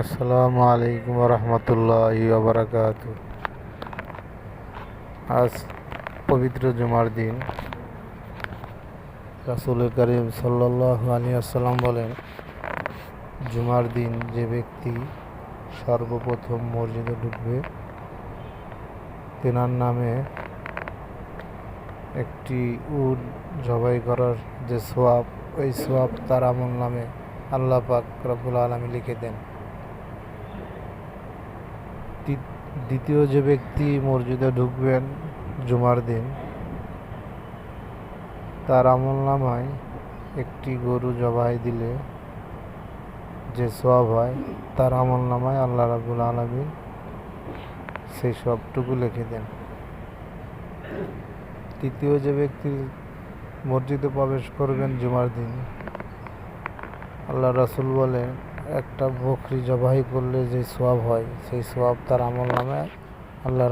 আসসালামু আলাইকুম রহমতুল্লাহ বারাকাত আজ পবিত্র জুমার দিন। রাসুল করিম সাল্লাহ আলী আসসালাম বলেন, জুমার দিন যে ব্যক্তি সর্বপ্রথম মসজিদে ঢুকবে, তেনার নামে একটি উট জবাই করার যে সোয়াব, ওই সোয়াব তার আমল নামে আল্লাহ পাক রব্বুল আলমী লিখে দেন। দ্বি- দ্বিতীয় যে ব্যক্তি মসজিদে ঢুকবেন জুমার দিন, তার আমল নামায় একটি গরু জবাই দিলে যে সব হয়, তার আমল নামায় আল্লাহ রাবুল আলমী সেই সবটুকু লিখে দেন। তৃতীয় যে ব্যক্তি মসজিদে প্রবেশ করবেন জুমার দিন আল্লাহ রাসুল বলেন একটা বকরি জবাই করলে যে সোয়াব হয়, সেই সোয়াব তার আমল নামে আল্লাহ